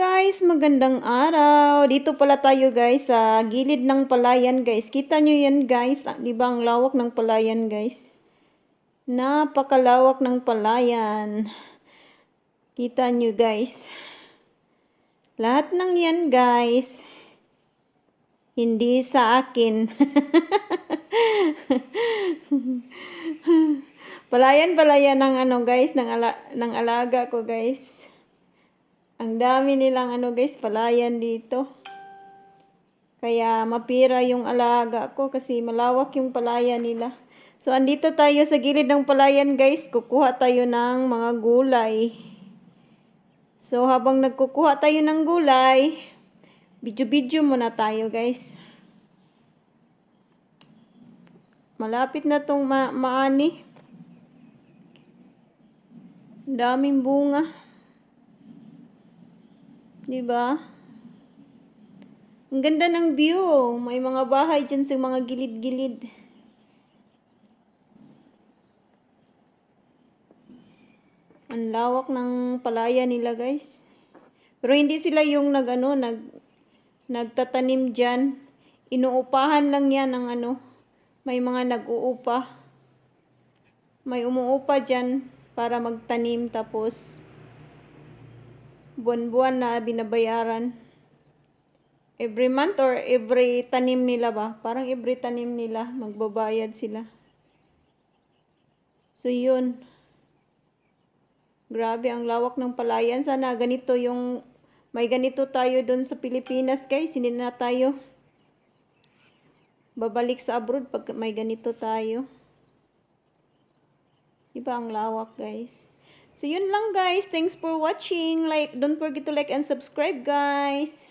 guys, magandang araw. Dito pala tayo guys sa gilid ng palayan guys. Kita nyo yan guys, Ah, di ba ang lawak ng palayan guys? Napakalawak ng palayan. Kita nyo guys. Lahat ng yan guys, hindi sa akin. Palayan-palayan ng ano guys, ng, ala ng alaga ko guys. Ang dami nilang ano guys, palayan dito. Kaya mapira yung alaga ko kasi malawak yung palayan nila. So andito tayo sa gilid ng palayan guys, kukuha tayo ng mga gulay. So habang nagkukuha tayo ng gulay, video-video muna tayo guys. Malapit na tong ma maani. Daming bunga. 'Di ba? Ang ganda ng view. May mga bahay dyan sa mga gilid-gilid. Ang lawak ng palaya nila, guys. Pero hindi sila yung nag ano, nag nagtatanim diyan. Inuupahan lang 'yan ng ano. May mga nag-uupa. May umuupa diyan para magtanim tapos buwan-buwan na binabayaran. Every month or every tanim nila ba? Parang every tanim nila, magbabayad sila. So, yun. Grabe, ang lawak ng palayan. Sana ganito yung, may ganito tayo doon sa Pilipinas, guys. Hindi na tayo babalik sa abroad pag may ganito tayo. Diba ang lawak, guys? So, yun lang, guys. Thanks for watching. Like, don't forget to like and subscribe, guys.